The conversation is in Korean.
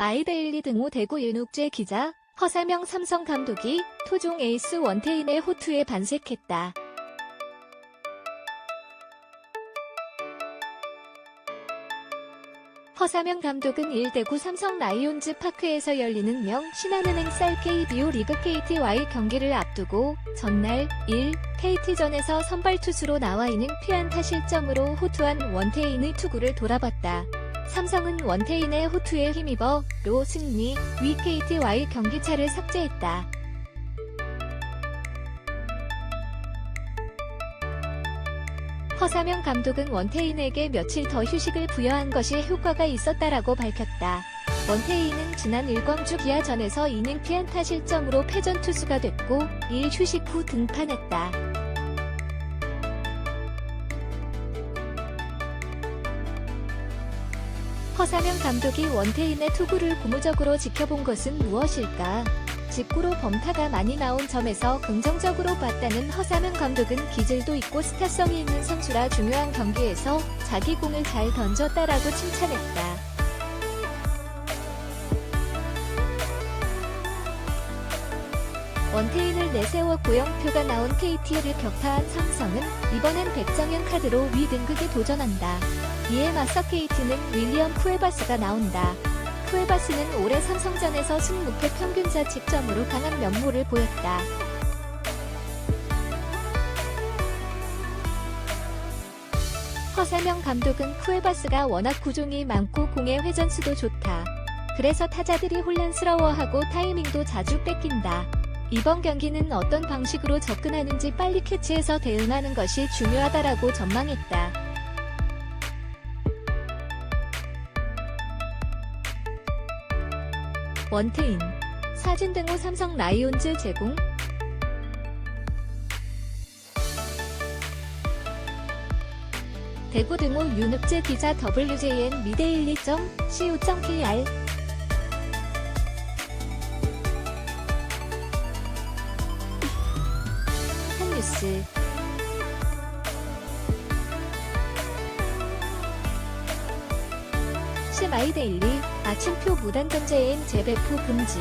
마이데일리 등호 대구 윤욱재 기자, 허사명 삼성 감독이 토종 에이스 원태인의 호투에 반색했다. 허사명 감독은 1대구 삼성 라이온즈 파크에서 열리는 명 신한은행 쌀 KBO 리그 KT와의 경기를 앞두고 전날 1. KT전에서 선발 투수로 나와 있는 피안타 실점으로 호투한 원태인의 투구를 돌아봤다. 삼성은 원태인의 호투에 힘입어 로 승리, 위 KT와의 경기차를 삭제했다. 허사명 감독은 원태인에게 며칠 더 휴식을 부여한 것이 효과가 있었다라고 밝혔다. 원태인은 지난 일광주 기아전에서 이닝 피안타 실점으로 패전 투수가 됐고 1 휴식 후 등판했다. 허사명 감독이 원태인의 투구를 고무적으로 지켜본 것은 무엇일까? 직구로 범타가 많이 나온 점에서 긍정적으로 봤다는 허사명 감독은 기질도 있고 스타성이 있는 선수라 중요한 경기에서 자기 공을 잘 던졌다라고 칭찬했다. 원태인을 내세워 고영표가 나온 KT를 격파한 삼성은 이번엔 백정현 카드로 위 등극에 도전한다. 이에 맞서 KT는 윌리엄 쿠에바스가 나온다. 쿠에바스는 올해 삼성전에서 26회 평균 자책점으로 강한 면모를 보였다. 허사명 감독은 쿠에바스가 워낙 구종이 많고 공의 회전수도 좋다. 그래서 타자들이 혼란스러워하고 타이밍도 자주 뺏긴다. 이번 경기는 어떤 방식으로 접근하는지 빨리 캐치해서 대응하는 것이 중요하다라고 전망했다. 원트인 사진 등호 삼성 라이온즈 제공 대구 등호 윤읍재 기자 WJN 미데일리.co.kr 뉴스 시마이데일리 아침표 무단 전제인 재배포 금지